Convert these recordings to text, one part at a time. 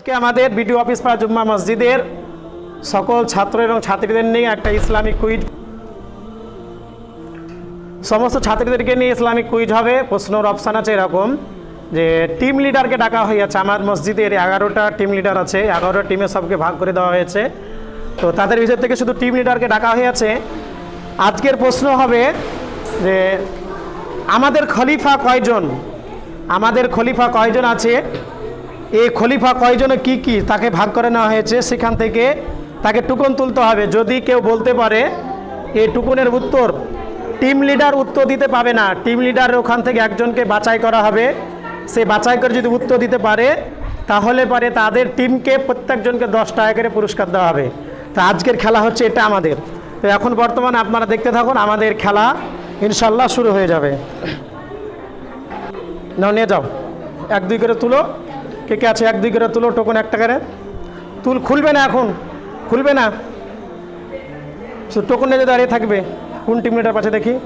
আজকে আমাদের BDO office পাড়া জুম্মা মসজিদের সকল ছাত্র এবং ছাত্রীদের নিয়ে একটা ইসলামিক কুইজ। সমস্ত ছাত্রীদেরকে নিয়ে ইসলামিক কুইজ হবে। প্রশ্নর অপশান আছে এরকম যে, টিম লিডারকে ডাকা হয়েছে আমার মসজিদের এগারোটা টিম লিডার আছে। এগারোটা টিমে সবকে ভাগ করে দেওয়া হয়েছে। তো তাদের ভিতর থেকে শুধু টিম লিডারকে ডাকা হয়েছে আজকের প্রশ্ন হবে যে, আমাদের খলিফা কয়জন? আমাদের খলিফা কয়জন আছে? এই খলিফা কয়জনে, কি কি তাকে ভাগ করে নেওয়া হয়েছে সেখান থেকে তাকে টুকন তুলতে হবে। যদি কেউ বলতে পারে এই টুকনের উত্তর টিম লিডার উত্তর দিতে পাবে না। টিম লিডার ওখান থেকে একজনকে বাছাই করা হবে। সে বাছাই করে যদি উত্তর দিতে পারে, তাহলে পারে তাদের টিমকে প্রত্যেকজনকে দশ টাকা করে পুরস্কার দেওয়া হবে। তা আজকের খেলা হচ্ছে, এটা আমাদের। তো এখন বর্তমানে আপনারা দেখতে থাকুন, আমাদের খেলা ইনশাল্লাহ শুরু হয়ে যাবে। নাও, নিয়ে যাও। এক, দুই করে তুলো। কে কে আছে? এক, দুই করে তুলো, টোকন একটা করে। তুল, খুলবে না এখন। খুলবে না। শুধু টোকন নিয়ে দাঁড়িয়ে থাকবে, কোন টিম লিডার পাশে দেখি।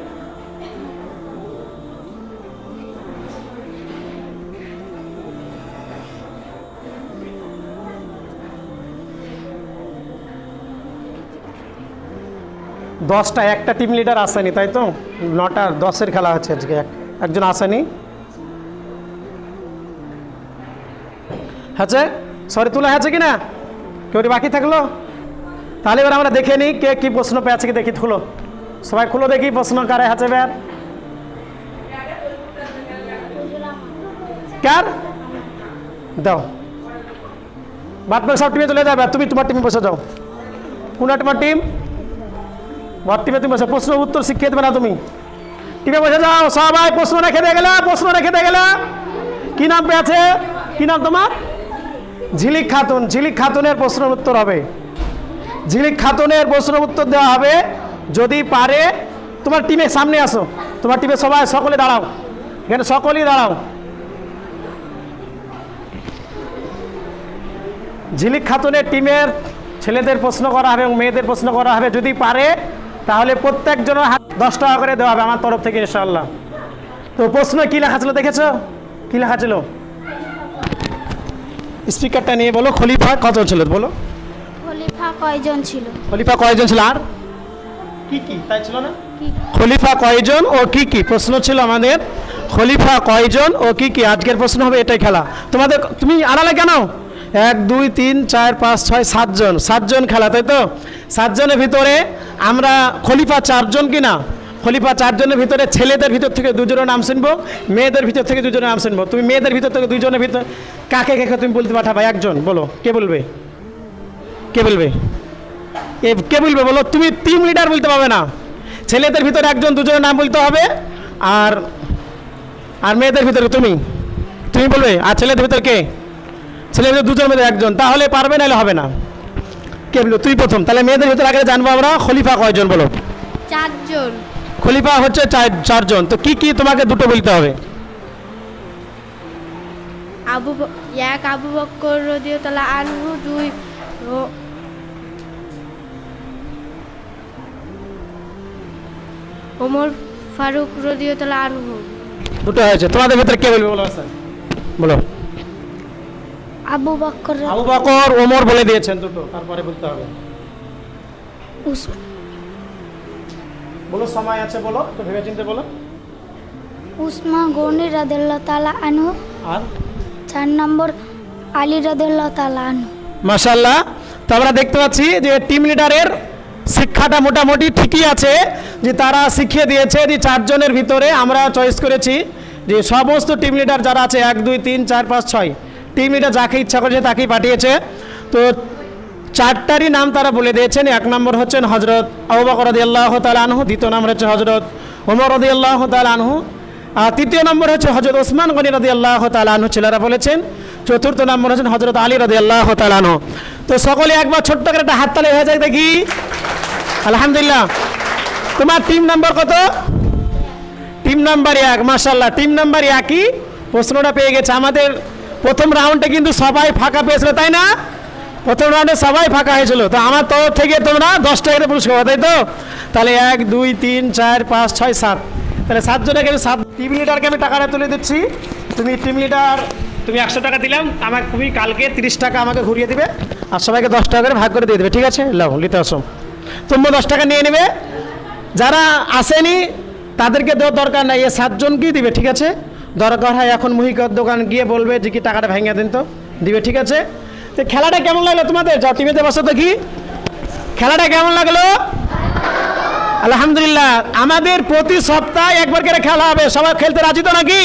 দশটা, একটা টিম লিডার আসেনি, তাই তো? নটা, দশের খেলা হচ্ছে আজকে। এক- একজন আসেনি। হচ্ছে? সরি তোলা হয়েছে কি না কেউ বাকি থাকল? তাহলে এবার আমরা দেখে নিই কে কি প্রশ্ন পেয়েছে কি দেখি খুলো। সবাই খুলো দেখি প্রশ্ন কারে আছে বের কার? দাও। বাদ সব টিমে চলে যাবে তুমি তোমার টিমে বসে যাও। কোন তোমার টিম বর টিমে তুমি বসে প্রশ্ন উত্তর শিখিয়ে দেবে না তুমি। টিমে বসে যাও। সবাই প্রশ্ন রেখে দিয়ে গেলে, প্রশ্ন রেখে দিয়ে গেলে। কি নাম পেয়েছে কি নাম তোমার? ঝিলিক খাতুন, ঝিলিক খাতুনের প্রশ্নের উত্তর হবে। ঝিলিক খাতুনের প্রশ্নের উত্তর দেওয়া হবে, যদি পারে, তোমার টিমের সামনে আসো। তোমার টিমে সবাই, সকলে দাঁড়াও। এখানে সকলেই দাঁড়াও। ঝিলিক খাতুনের টিমের ছেলেদের প্রশ্ন করা হবে এবং মেয়েদের প্রশ্ন করা হবে, যদি পারে, তাহলে প্রত্যেকজনের হাত দশ টাকা করে দেওয়া হবে আমার তরফ থেকে ইনশাল্লাহ তো প্রশ্ন কী লেখা ছিল, দেখেছ? কী লেখা ছিল? স্পিকারটা নিয়ে বলো খলিফা কজন ছিল বলো। খলিফা কয়জন ছিল? খলিফা কয়জন ছিল আর? কি কি? তাই ছিল না? খলিফা কয়জন ও কি কি? প্রশ্ন ছিল আমাদের খলিফা কয়জন ও কি কি? আজকের প্রশ্ন হবে এটাই খেলা। তোমাদের তুমি আড়ালে কেন? এক দুই তিন চার পাঁচ ছয় সাতজন। সাতজন খেলা তাই তো? সাতজনের ভিতরে আমরা খলিফা চারজন কি না খলিফা চারজনের ভিতরে ছেলেদের ভিতর থেকে দুজনের নাম শুনব, মেয়েদের ভিতর থেকে দুজনের নাম শুনব। তুমি মেয়েদের ভিতর থেকে দুজনের ভিতর কাকে কাকে তুমি বলতে পাঠাবা? একজন, বলো। কে বলবে? কে বলবে? এ, কে বলবে বলো? তুমি টিম লিডার বলতে পারবে না। ছেলেদের ভিতরে একজন, দুজনের নাম বলতে হবে, আর আর মেয়েদের ভিতরে তুমি। তুমি বলবে, আর ছেলেদের ভিতরে কে? ছেলেদের ভিতরে দুজনের ভিতরে একজন। তাহলে পারবে, নাহলে হবে না। কে বলল? তুই প্রথম। তাহলে মেয়েদের ভিতরে আগে জানব আমরা, খলিফা কয়জন বলো? চারজন। খলিফা হচ্ছে চার চারজন। তো কি কি তোমাকে দুটো বলতে হবে? আবু এক আবু বক্কর রদিয়তলা আনহু দুই ওমর ফারুক রদিয়তলা আনহু। দুটো হয়েছে। তোমাদের ভিতরে কে বলবে বলো? বলো। আবু বক্কর আবু বকর ওমর বলে দিয়েছেন দুটো তারপরে বলতে হবে। বলো সময় আছে বলো একটু ভেবে চিন্তে বলো। উসমা গনি রাদিল্লাহ তালা আনহু। আর? চার নম্বর আলী রাদিল্লাহ তালা আনহু। মাশাল্লাহ তো আমরা দেখতে পাচ্ছি যে টিম লিডারের শিক্ষাটা মোটামুটি ঠিকই আছে যে তারা শিখিয়ে দিয়েছে যে চারজনের ভিতরে আমরা চয়েস করেছি যে সমস্ত টিম লিডার যারা আছে এক দুই তিন চার পাঁচ ছয় টিম লিডার যাকে ইচ্ছা করেছে তাকেই পাঠিয়েছে। তো চারটারই নাম তারা বলে দিয়েছেন। এক নম্বর হচ্ছেন হজরত রদি আল্লাহ আনহু, দ্বিতীয় নম্বর হচ্ছে হজরত ওমর রদি আল্লাহ আনহু, আর তৃতীয় নম্বর হচ্ছে হজরত ওসমান গনি রদি আল্লাহ আনহু ছেলেরা বলেছেন। চতুর্থ নম্বর হচ্ছেন হজরত আলী রদি আল্লাহ আনহু। তো সকলে একবার ছোট্ট করে একটা হাততালি হয়ে যায় দেখি। আলহামদুলিল্লাহ। তোমার টিম নাম্বার কত? টিম নাম্বার এক মাশাল্লাহ টিম নাম্বার একই। প্রশ্নটা পেয়ে গেছে। আমাদের প্রথম রাউন্ডে কিন্তু সবাই ফাঁকা পেয়েছিল, তাই না? প্রথম রাউন্ডে সবাই ফাঁকা হয়েছিল। তো আমার তরফ থেকে তোমরা দশ টাকা পুরস্কার তাই তো? তাহলে এক, দুই, তিন, চার, পাঁচ, ছয়, সাত। তাহলে সাতজনকে আমি সাত টিম লিডারকে আমি টাকাটা তুলে দিচ্ছি। তুমি টিম লিডার তুমি একশো টাকা দিলাম। আমাকে তুমি কালকে তিরিশ টাকা আমাকে ঘুরিয়ে দেবে আর সবাইকে দশ টাকা করে ভাগ করে দিয়ে দেবে, ঠিক আছে? লাও, নিতে আসো। তোমরা দশ টাকা নিয়ে নেবে। যারা আসেনি, তাদেরকে দেওয়ার দরকার নাই। এ সাতজনকেই দিবে, ঠিক আছে? দরকার হয় এখন মুহিকার দোকান গিয়ে বলবে যে কি টাকাটা ভেঙে দিন তো। দিবে, ঠিক আছে? তো খেলাটা কেমন লাগল তোমাদের? যাও টিভিতে বসো তো কি খেলাটা কেমন লাগল? আলহামদুলিল্লাহ, আমাদের প্রতি সপ্তাহে একবার করে খেলা হবে। সবাই খেলতে রাজি তো নাকি?